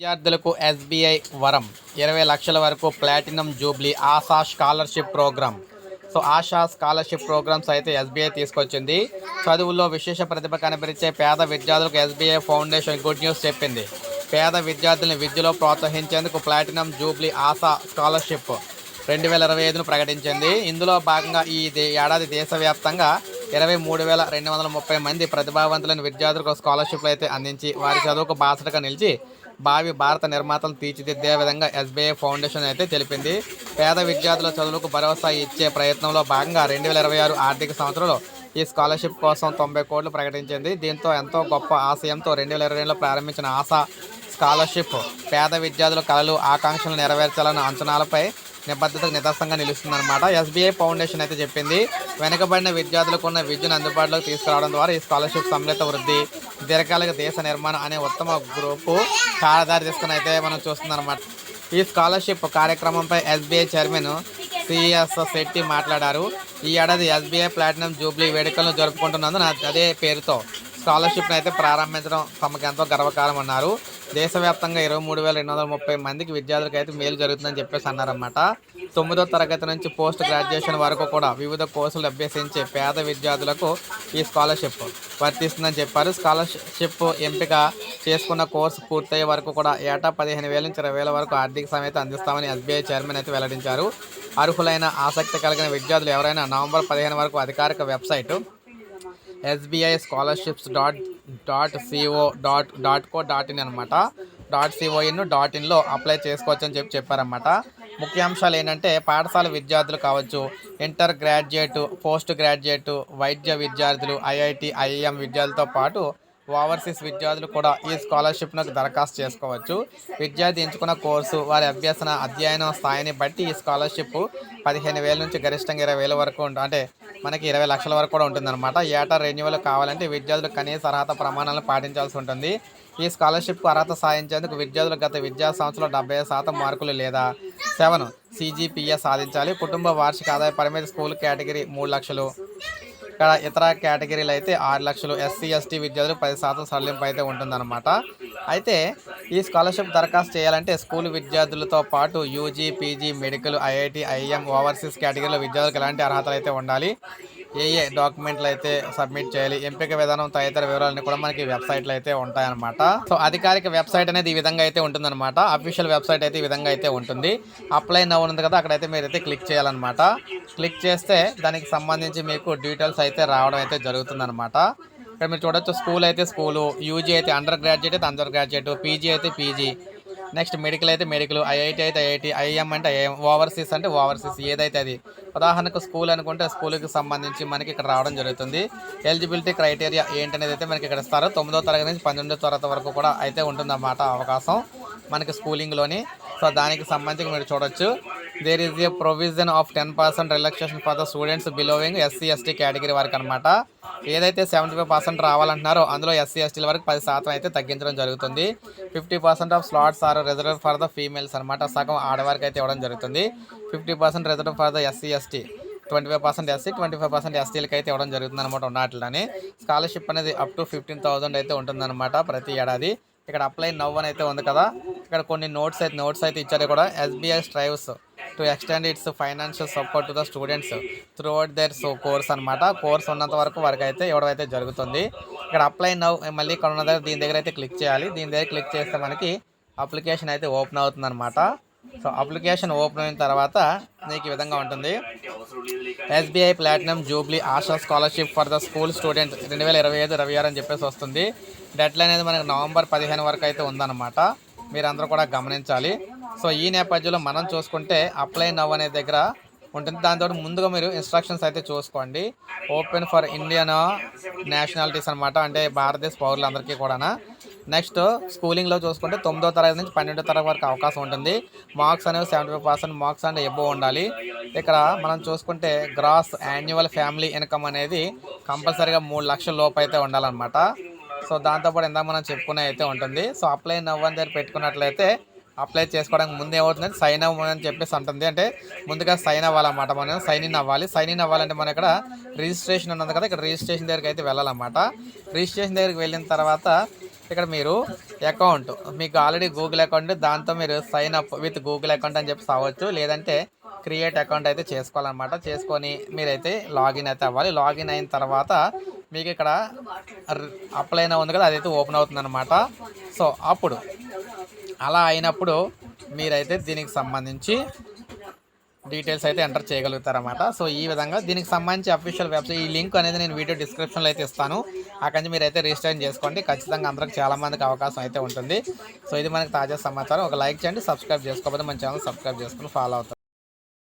విద్యార్థులకు ఎస్బీఐ వరం. ఇరవై లక్షల వరకు platinum jubilee Asha scholarship program so Asha scholarship programs అయితే ఎస్బీఐ తీసుకొచ్చింది. చదువుల్లో విశేష ప్రతిభ కనిపించే పేద విద్యార్థులకు ఎస్బీఐ ఫౌండేషన్ గుడ్ న్యూస్ చెప్పింది. పేద విద్యార్థులను విద్యలో ప్రోత్సహించేందుకు ప్లాటినం జూబ్లీ ఆశా స్కాలర్షిప్ రెండు వేల ఇరవై ఐదును ప్రకటించింది. ఇందులో భాగంగా ఈ ఏడాది దేశవ్యాప్తంగా ఇరవై మూడు వేల రెండు వందల ముప్పై మంది ప్రతిభావంతులైన విద్యార్థులకు స్కాలర్షిప్లు అయితే అందించి వారి చదువుకు బాసటగా నిలిచి భావి భారత నిర్మాతలను తీర్చిదిద్దే విధంగా ఎస్బీఐ ఫౌండేషన్ అయితే తెలిపింది. పేద విద్యార్థుల చదువులకు భరోసా ఇచ్చే ప్రయత్నంలో భాగంగా రెండు వేల ఇరవై ఆరు ఆర్థిక సంవత్సరంలో ఈ స్కాలర్షిప్ కోసం తొంభై కోట్లు ప్రకటించింది. దీంతో ఎంతో గొప్ప ఆశయంతో రెండు వేల ఇరవై రెండులో ప్రారంభించిన ఆశా స్కాలర్షిప్ పేద విద్యార్థుల కళలు ఆకాంక్షలు నెరవేర్చాలన్న అంచనాలపై నిబద్ధతకు నిదర్శనంగా నిలుస్తుందన్నమాట. ఎస్బీఐ ఫౌండేషన్ అయితే చెప్పింది వెనుకబడిన విద్యార్థులకు ఉన్న విద్యను అందుబాటులోకి తీసుకురావడం ద్వారా ఈ స్కాలర్షిప్ సమ్మిళిత వృద్ధి దీర్ఘకాలిక దేశ నిర్మాణం అనే ఉత్తమ గ్రూపు కారదారి తీసుకుని అయితే మనం చూస్తుందన్నమాట. ఈ స్కాలర్షిప్ కార్యక్రమంపై ఎస్బీఐ చైర్మన్ సిఎస్ శెట్టి మాట్లాడారు. ఈ ఏడాది ఎస్బీఐ ప్లాటినం జూబ్లీ వేడుకలను జరుపుకుంటున్నందున అదే పేరుతో స్కాలర్షిప్ని అయితే ప్రారంభించడం తమకు ఎంతో గర్వకారం అన్నారు. దేశవ్యాప్తంగా ఇరవై మూడు వేల రెండు వందల ముప్పై మందికి విద్యార్థులకు అయితే మేలు జరుగుతుందని చెప్పేసి అన్నారన్నమాట. తొమ్మిదో తరగతి నుంచి పోస్ట్ గ్రాడ్యుయేషన్ వరకు కూడా వివిధ కోర్సులు అభ్యసించే పేద విద్యార్థులకు ఈ స్కాలర్షిప్ వర్తిస్తుందని చెప్పారు. స్కాలర్షిప్ ఎంపిక చేసుకున్న కోర్సు పూర్తయ్యే వరకు కూడా ఏటా పదిహేను వేల నుంచి ఇరవై వేల వరకు ఆర్థిక సమేత అందిస్తామని ఎస్బీఐ చైర్మన్ అయితే వెల్లడించారు. అర్హులైన ఆసక్తి కలిగిన విద్యార్థులు ఎవరైనా నవంబర్ పదిహేను వరకు అధికారిక website SBI scholarships dot dot C O dot dot co dot in అనమాట. Dot C O in dot ఇన్లో apply చేసుకోవచ్చు అని చెప్పి చెప్పారన్నమాట. ముఖ్యాంశాలు ఏంటంటే పాఠశాల విద్యార్థులు కావచ్చు ఇంటర్ గ్రాడ్యుయేట్ పోస్ట్ గ్రాడ్యుయేట్ వైద్య విద్యార్థులు ఐఐటి ఐఐఎం విద్యార్థులతో పాటు ఓవర్సీస్ విద్యార్థులు కూడా ఈ స్కాలర్షిప్ను దరఖాస్తు చేసుకోవచ్చు. విద్యార్థి ఎంచుకున్న కోర్సు వారి అభ్యసన అధ్యయనం స్థాయిని బట్టి ఈ స్కాలర్షిప్ పదిహేను వేల నుంచి గరిష్టంగా ఇరవై వేల వరకు ఉంటుంది అంటే మనకి ఇరవై లక్షల వరకు కూడా ఉంటుందన్నమాట. ఏటా రెన్యువల్ కావాలంటే విద్యార్థులు కనీస అర్హత ప్రమాణాలను పాటించాల్సి ఉంటుంది. ఈ స్కాలర్షిప్కు అర్హత సాధించేందుకు విద్యార్థులు గత విద్యా సంవత్సరంలో డెబ్బై శాతం మార్కులు లేదా సెవెన్ సిజిపిఏ సాధించాలి. కుటుంబ వార్షిక ఆదాయ పరిమితి స్కూల్ కేటగిరీ మూడు లక్షలు. ఇక్కడ ఇతర కేటగిరీలు అయితే ఆరు లక్షలు ఎస్సీ ఎస్టీ విద్యార్థులు పది శాతం సడలింపు అయితే ఉంటుందన్నమాట. అయితే ఈ స్కాలర్షిప్ దరఖాస్తు చేయాలంటే స్కూల్ విద్యార్థులతో పాటు UG PG medical IIT IM overseas కేటగిరీలో విద్యార్థులకు ఎలాంటి అర్హతలు అయితే ఉండాలి? ఏ ఏ డాక్యుమెంట్లు అయితే సబ్మిట్ చేయాలి ఎంపిక విధానం తదితర వివరాలన్నీ కూడా మనకి వెబ్సైట్లో అయితే ఉంటాయన్నమాట. సో అధికారిక వెబ్సైట్ అనేది ఈ విధంగా అయితే ఉంటుందన్నమాట. అఫీషియల్ వెబ్సైట్ అయితే ఈ విధంగా అయితే ఉంటుంది. అప్లై నవ్వు ఉంది కదా అక్కడైతే మీరైతే క్లిక్ చేయాలన్నమాట. క్లిక్ చేస్తే దానికి సంబంధించి మీకు డీటెయిల్స్ అయితే రావడం అయితే జరుగుతుందన్నమాట. ఇక్కడ మీరు చూడొచ్చు స్కూల్ అయితే స్కూలు యూజీ అయితే అండర్ గ్రాడ్యుయేట్ అయితే అండర్ గ్రాడ్యుయేట్ పీజీ అయితే పీజీ నెక్స్ట్ మెడికల్ అయితే మెడికల్ ఐఐటి అయితే ఐఐటి ఐఎం అంటే ఐఎం ఓవర్సీస్ అంటే ఓవర్సీస్ ఏదైతే అది. ఉదాహరణకు స్కూల్ అనుకుంటే స్కూల్కి సంబంధించి మనకి ఇక్కడ రావడం జరుగుతుంది. ఎలిజిబిలిటీ క్రైటీరియా ఏంటనేది అయితే మనకి ఇక్కడ ఇస్తారు. తొమ్మిదో తరగతి నుంచి పన్నెండో తరగతి వరకు కూడా అయితే ఉంటుందన్నమాట అవకాశం మనకి స్కూలింగ్లోని. సో దానికి సంబంధించి మీరు చూడొచ్చు. There is a provision of ten percent relaxation for the students belonging SC ST category వరకు అనమాట ఏదైతే సెవెంటీ ఫైవ్ పర్సెంట్ రావాలంటున్నారో అందులో ఎస్సీ ఎస్టీల వరకు పది శాతం అయితే తగ్గించడం జరుగుతుంది. Fifty percent of slots are reserve for the females అనమాట సగం ఆడవారికి అయితే ఇవ్వడం జరుగుతుంది. Fifty percent reserve for the SC ST twenty five percent SC twenty five percent ఎస్టీలకి అయితే ఇవ్వడం జరుగుతుంది అనమాట ఉన్నట్లని స్కాలర్షిప్ అనేది అప్ టు ఫిఫ్టీన్ థౌసండ్ అయితే ఉంటుందన్నమాట ప్రతి ఏడాది. ఇక్కడ అప్లై నవ్ అని అయితే ఉంది కదా. ఇక్కడ కొన్ని నోట్స్ అయితే నోట్స్ అయితే ఇచ్చారు కూడా. SBI strives to extend its financial support to the students throughout their so course అనమాట కోర్స్ ఉన్నంత వరకు వరకు అయితే ఇవ్వడం అయితే జరుగుతుంది ఇక్కడ అప్లై నవ్ eh, మళ్ళీ ఇక్కడ ఉన్న దగ్గర దీని దగ్గర అయితే క్లిక్ చేయాలి. దీని దగ్గర క్లిక్ చేస్తే మనకి అప్లికేషన్ అయితే ఓపెన్ అవుతుంది అనమాట సో అప్లికేషన్ ఓపెన్ అయిన తర్వాత నీకు ఈ విధంగా ఉంటుంది. SBI platinum jubilee Asha scholarship for the school student రెండు వేల ఇరవై ఐదు రవివారం అని చెప్పేసి వస్తుంది. డెడ్లైన్ అనేది మనకి నవంబర్ పదిహేను వరకు అయితే ఉందన్నమాట. మీరందరూ కూడా గమనించాలి. సో ఈ నేపథ్యంలో మనం చూసుకుంటే అప్లై నవ్ అనే దగ్గర ఉంటుంది. దాంతో ముందుగా మీరు ఇన్స్ట్రక్షన్స్ అయితే చూసుకోండి. ఓపెన్ ఫర్ ఇండియన్ నేషనాలిటీస్ అనమాట అంటే భారతదేశ పౌరులందరికీ కూడా నెక్స్ట్ స్కూలింగ్లో చూసుకుంటే తొమ్మిదో తరగతి నుంచి పన్నెండో తరగతి వరకు అవకాశం ఉంటుంది. మార్క్స్ అనేవి సెవెంటీ ఫైవ్ పర్సెంట్ మార్క్స్ అంటే ఎబో ఉండాలి. ఇక్కడ మనం చూసుకుంటే గ్రాస్ యాన్యువల్ ఫ్యామిలీ ఇన్కమ్ అనేది కంపల్సరీగా మూడు లక్షల లోపు అయితే ఉండాలన్నమాట. సో దాంతోపాటు ఇందాక మనం చెప్పుకునే అయితే ఉంటుంది. సో అప్లై నవ్వని దగ్గర పెట్టుకున్నట్లయితే అప్లై చేసుకోవడానికి ముందు ఏమవుతుందంటే సైన్ అవ్వమని చెప్పేసి ఉంటుంది అంటే ముందుగా సైన్ అవ్వాలన్నమాట మనం. సైన్ ఇన్ అవ్వాలి. సైన్ ఇన్ అవ్వాలంటే మనం ఇక్కడ రిజిస్ట్రేషన్ ఉన్నది కదా ఇక్కడ రిజిస్ట్రేషన్ దగ్గరికి అయితే వెళ్ళాలన్నమాట. రిజిస్ట్రేషన్ దగ్గరికి వెళ్ళిన తర్వాత ఇక్కడ మీరు అకౌంట్ మీకు ఆల్రెడీ గూగుల్ అకౌంట్ దాంతో మీరు sign up with Google account అని చెప్పి అవ్వచ్చు. లేదంటే క్రియేట్ అకౌంట్ అయితే చేసుకోవాలన్నమాట. చేసుకొని మీరైతే లాగిన్ అయితే అవ్వాలి. లాగిన్ అయిన తర్వాత మీకు ఇక్కడ అప్లై అయినా ఉంది కదా అదైతే ఓపెన్ అవుతుందన్నమాట. సో అప్పుడు అలా అయినప్పుడు మీరైతే దీనికి సంబంధించి డీటెయిల్స్ అయితే ఎంటర్ చేయగలుగుతారన్నమాట. సో ఈ విధంగా దీనికి సంబంధించి అఫీషియల్ వెబ్సైట్ ఈ లింక్ అనేది నేను వీడియో డిస్క్రిప్షన్లో అయితే ఇస్తాను. అక్కడి నుంచి మీరైతే రిజిస్టర్ చేసుకోండి. ఖచ్చితంగా అందరికి చాలామందికి అవకాశం అయితే ఉంటుంది. సో ఇది మనకి తాజా సమాచారం. ఒక లైక్ చేయండి సబ్స్క్రైబ్ చేసుకోకపోతే మన ఛానల్ సబ్స్క్రైబ్ చేసుకుని ఫాలో అవుతారు.